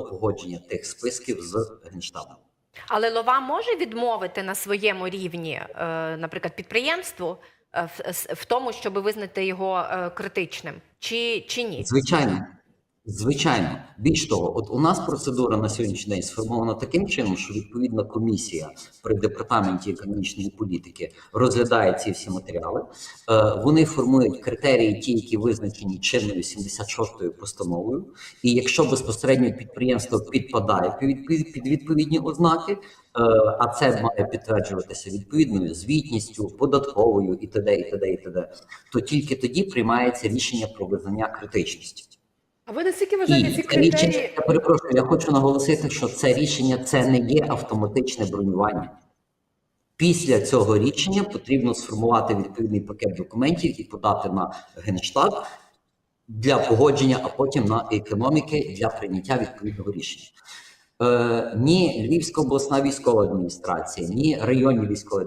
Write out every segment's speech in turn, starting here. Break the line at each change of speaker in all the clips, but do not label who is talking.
погодження тих списків з генштабом.
Але Лова може відмовити на своєму рівні, е, наприклад, підприємству е, в, тому, щоб визнати його е, критичним, чи, чи ні?
Звичайно, звичайно. Більш того, от у нас процедура на сьогоднішній день сформована таким чином, що відповідна комісія при департаменті економічної політики розглядає ці всі матеріали. Е, Вони формують критерії, ті, які визначені чинною 76-ю постановою. І якщо безпосередньо підприємство підпадає під відповідні ознаки, е, а це має підтверджуватися відповідною звітністю, податковою і т.д. і т.д. і т.д., то тільки тоді приймається рішення про визнання критичності.
А ви наскільки вважаєте ці
рішення,
критерії?
я перепрошую, я хочу наголосити, що це рішення це не є автоматичне бронювання. Після цього рішення потрібно сформувати відповідний пакет документів і подати на Генштаб для погодження, а потім на економіки для прийняття відповідного рішення. Е, ні Львівська обласна військова адміністрація, ні районні військові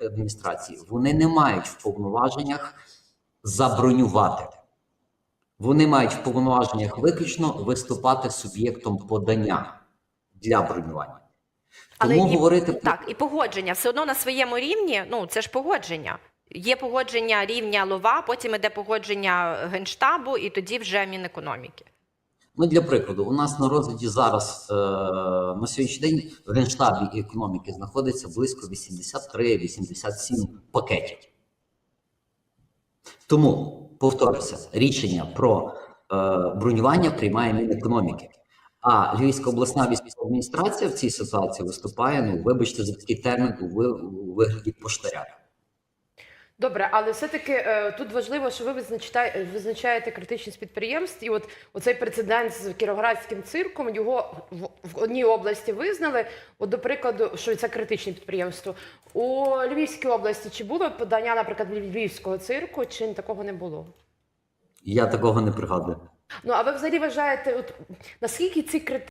адміністрації вони не мають в повноваженнях забронювати. Вони мають в повноваженнях виключно виступати суб'єктом подання для бронювання. Тому
і,
говорити про
так, і погодження все одно на своєму рівні. Ну це ж погодження. Є погодження рівня лова, потім іде погодження генштабу, і тоді вже Мінекономіки.
Ну, для прикладу, у нас на розгляді зараз е, на сьогоднішній день в Генштабі економіки знаходиться близько 83-87 пакетів. Тому, повторюся, рішення про е, бронювання приймає Мінекономіки. А Львівська обласна військова адміністрація в цій ситуації виступає, ну, вибачте за такий термін, у, вигляді поштаря.
Добре, але все-таки е, тут важливо, що ви визначаєте, визначаєте критичність підприємств, і от оцей прецедент з кіровоградським цирком його в, одній області визнали. От, до прикладу, що це критичне підприємство. У Львівській області чи було подання, наприклад, львівського цирку, чи такого не було?
Я такого не пригадую.
Ну а ви взагалі вважаєте, от наскільки ці критерії?